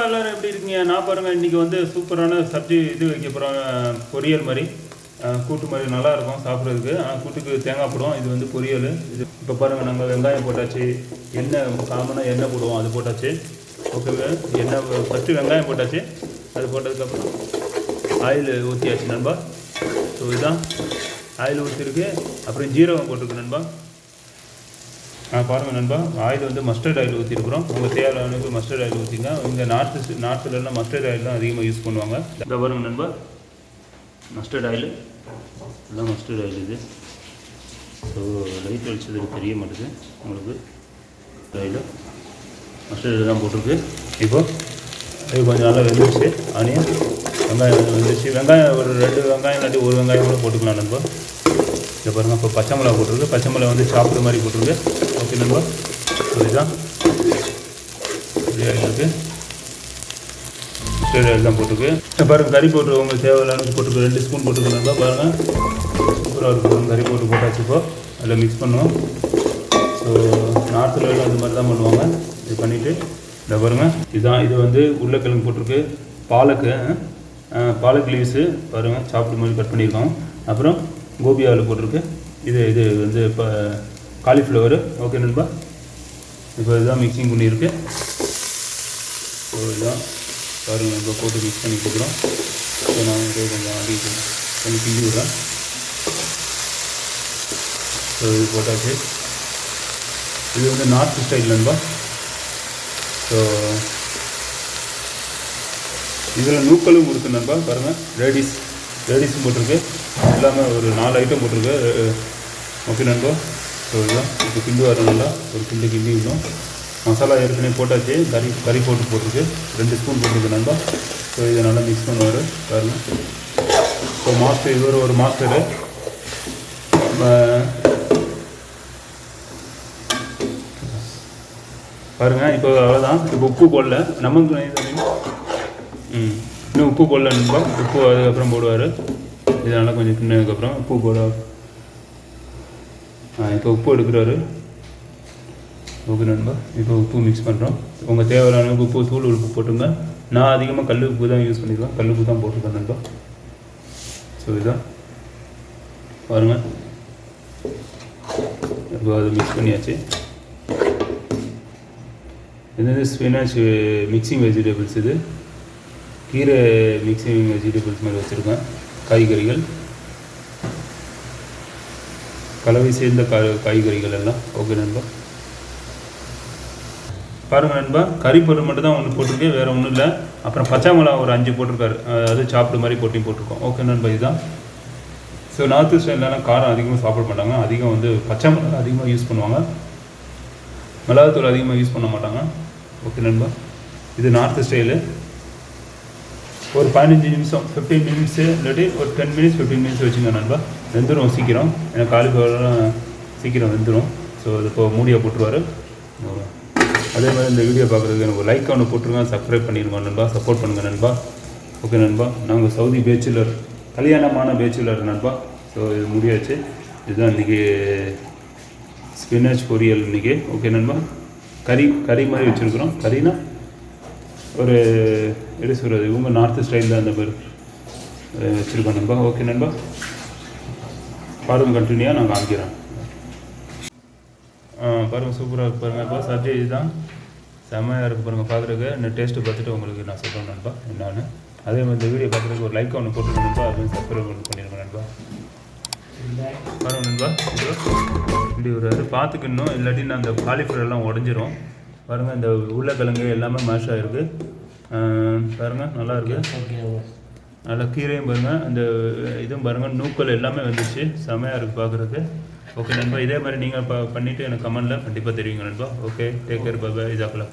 நண்பா எல்லோரும் எப்படி இருக்கீங்க? நான் பாருங்கள் இன்றைக்கி வந்து சூப்பரான சப்ஜி இது வைக்க போகிறாங்க பொரியல் மாதிரி. கூட்டு மாதிரி நல்லாயிருக்கும் சாப்பிட்றதுக்கு. ஆனால் கூட்டுக்கு தேங்காய் போடுவோம். இது வந்து பொரியல். இது இப்போ பாருங்கள் நம்ம வெங்காயம் போட்டாச்சு. எண்ணெய் காமனாக எண்ணெய் போடுவோம் அது போட்டாச்சு. ஓகே எண்ணெய் ஃபஸ்ட்டு வெங்காயம் போட்டாச்சு. அது போட்டதுக்கப்புறம் ஆயில் ஊற்றியாச்சு நண்பா. ஸோ இதுதான். ஆயில் ஊற்றிருக்கு அப்புறம் ஜீரகம் போட்டிருக்கு நண்பா. பாருங்கள் நண்பா. ஆயில் வந்து மஸ்டர்ட் ஆயில் ஊற்றிருக்கிறோம் உங்கள் தேவையான அளவுக்கு மஸ்டர்ட் ஆயில் ஊற்றிங்க இங்கே நார்த்து நார்த்துலலாம் மஸ்டர்ட் ஆயில் தான் அதிகமாக யூஸ் பண்ணுவாங்க. இந்த பாருங்கள் நண்பா. Mustard oil. எல்லாம் மஸ்டர்ட் ஆயில் இது. ஸோ லைட் வெளிச்சதுக்கு தெரிய மாட்டேது. உங்களுக்கு ஆயில். மஸ்டர்ட் ஆயில் தான் போட்டிருக்கு. இப்போ இது கொஞ்சம் நல்லா வெந்துருச்சு. ஆனியன். வெங்காயம் கொஞ்சம் வெந்துருச்சு. வெங்காயம் ஒரு ரெண்டு வெங்காயம் இல்லாட்டி ஒரு வெங்காயம் கூட போட்டுக்கலாம் நண்பா. இதை பாருங்கள் இப்போ பச்சை மிளகா போட்டிருக்கு. பச்சை மிளகா வந்து சாப்பிட்ற மாதிரி போட்டிருக்கு. ஓகே நண்பா. ஸோ இதுதான் பிரியாணி இருக்குது சரி எல்லாம் போட்டிருக்கு. இப்போ பாருங்கள் கறி போட்டு உங்களுக்கு தேவையில்லாமல் போட்டுருக்கு ரெண்டு ஸ்பூன் போட்டுருக்கு பாருங்கள் சூப்பராக இருக்கும் கறி போட்டு போட்டாச்சு இப்போ. அதில் மிக்ஸ் பண்ணுவோம். ஸோ நார்த்தில் எல்லாம் மாதிரி தான் பண்ணுவாங்க. இது பண்ணிவிட்டு இதை பாருங்கள் இதுதான் இது வந்து உருளைக்கிழங்கு போட்டிருக்கு. பாலக்கு பாலக்கு பாலக் லீவ்ஸு பாருங்கள் சாப்பிட்டு மாதிரி கட் பண்ணியிருக்கோம். அப்புறம் கோபி ஆலு போட்டிருக்கு. இது இது வந்து இப்போ காலிஃப்ளவரு ஓகே நண்பா. இப்போ இதுதான் மிக்சிங் பண்ணியிருக்கு. ஸோ இதுதான் பாருங்கள் இப்போ போட்டு மிக்ஸ் பண்ணி கொடுக்குறோம். ஸோ நான் இதை கொஞ்சம் அடி கொஞ்சம் கிண்டி விட்றேன். ஸோ இது போட்டாச்சு. இது வந்து நார்த் ஸ்டைல் நண்பா. ஸோ இதில் நூக்களும் இருக்குது நண்பா பாருங்கள் லேடிஸ் லேடிஸும் போட்டிருக்கு எல்லாமே ஒரு நாலு ஐட்டம் போட்டிருக்கு. ஓகே நண்பா. ஸோ இதுதான். இப்போ கிண்டு வர நல்லா ஒரு கிண்டு கிண்டி இன்னும் மசாலா ஏற்கனவே போட்டாச்சு. கறி கறி போட்டு போட்டிருக்கு. ரெண்டு ஸ்பூன் போட்டிருக்கு நண்பா. ஸோ இதை நல்லா மிக்ஸ் பண்ணுவார். பாருங்கள் ஸோ மாஸ்டர் இவர் ஒரு மாஸ்டரு பாருங்க. இப்போ அவ்வளோதான் இப்போ உப்பு போடல. நமக்கு ம். இன்னும் உப்பு போடல நண்பா உப்பு அதுக்கப்புறம் போடுவார். இதனால் கொஞ்சம் தின்னதுக்கப்புறம் உப்பு போட ஆ இப்போ உப்பு எடுக்கிறாரு. ஓகே நண்பா இப்போ உப்பு மிக்ஸ் பண்ணுறோம் உங்கள் தேவையான அளவுக்கு உப்பு தூள் உப்பு போட்டுங்க. நான் அதிகமாக கல் உப்பு தான் யூஸ் பண்ணிடுவேன் கல் உப்பு தான் போட்டிருக்கேன் நண்பா. ஸோ இதுதான் பாருங்கள் இப்போ அது மிக்ஸ் பண்ணியாச்சு. இது வந்து ஸ்பினாச் மிக்சிங் வெஜிடபிள்ஸ் இது. கீரை மிக்சிங் வெஜிடபிள்ஸ் மாதிரி வச்சுருக்கேன் காய்கறிகள் கலவை சேர்ந்த கா காய்கறிகள் எல்லாம். ஓகே நண்பா. பாருங்கள் நண்பா கறிப்பொருள் மட்டும் தான் ஒன்று போட்டிருக்கேன் வேறு ஒன்றும் இல்லை. அப்புறம் பச்சை மிளகா ஒரு அஞ்சு போட்டிருக்காரு. அது சாப்பிட்ற மாதிரி போட்டி போட்டிருக்கோம். ஓகே நண்பா இதுதான். ஸோ நார்த் ஈஸ்டர்லாம் காரம் அதிகமாக சாப்பிட மாட்டாங்க. அதிகம் வந்து பச்சை மிளகா அதிகமாக யூஸ் பண்ணுவாங்க. மிளகாத்தூள் அதிகமாக யூஸ் பண்ண மாட்டாங்க. ஓகே நண்பா. இது நார்த் ஸ்டைலு ஒரு பதினஞ்சு நிமிஷம் ஃபிஃப்டீன் மினிட்ஸு இல்லாட்டி ஒரு டென் மினிட்ஸ் ஃபிஃப்டீன் மினிட்ஸ் வச்சுங்க நண்பா. வெந்துடும் சீக்கிரம். ஏன்னா காலிஃப்ளவர்லாம் சீக்கிரம் வெந்துடும் ஸோ அது இப்போ மூடியை போட்டுருவாரு. அதே மாதிரி இந்த வீடியோ பார்க்குறதுக்கு எனக்கு லைக் ஒன்று போட்டுருங்க. சப்ஸ்கிரைப் பண்ணிடுங்க நண்பா. சப்போர்ட் பண்ணுங்கள் நண்பா. ஓகே நண்பா. நாங்கள் சவுதி பேச்சுலர் கல்யாணமான பேச்சுலர் நண்பா. ஸோ இது முடியாச்சு. இதுதான் இன்றைக்கி ஸ்பினாச் பொரியல் இன்றைக்கி ஓகே நண்பா. கறி கறி மாதிரி வச்சுருக்குறோம். கறினா? ஒரு எப்படி சொல்கிறது இவங்க நார்த் ஸ்டைலில் அந்த மாதிரி வச்சுருக்கோம் நண்பா. ஓகே நண்பா. பாருங்கள் கண்டினியூவாக நான் காமிக்கிறேன். ஆ பாருங்கள் சூப்பராக இருக்கு பாருங்கள் இப்போ சப்ஜி இதுதான். செம்மையாக இருக்குது பாருங்கள் பார்க்குறதுக்கு. இந்த டேஸ்ட்டு பார்த்துட்டு உங்களுக்கு நான் சொல்கிறேன் நண்பா என்னான்னு. அதே மாதிரி இந்த வீடியோ பார்க்குறதுக்கு ஒரு லைக் ஒன்று போட்டுருங்க நண்பா அதுவும் சப்ஸ்கிரைப் ஒன்று பண்ணிடுங்க நண்பா. பாருங்கள் நண்பா இப்படி ஒரு அது பார்த்துக்கணும் இல்லாட்டி நான் அந்த காலிஃப்ளவர் உடஞ்சிரும். பாருங்கள் இந்த உருளைக்கிழங்கு எல்லாமே மேஷாக இருக்குது பாருங்கள் நல்லா இருக்குது நல்லா கீரையும் பாருங்கள் அந்த இதுவும் பாருங்கள் நூக்கள் எல்லாமே வந்துச்சு. செமையாக இருக்குது பார்க்குறதுக்கு ஓகே நண்பா இதே மாதிரி நீங்கள் ப பண்ணிவிட்டு எனக்கு கமெண்டில் கண்டிப்பாக தெரிவிங்க நண்பா. ஓகே டேக் கேர் பாபா இதாக்குலா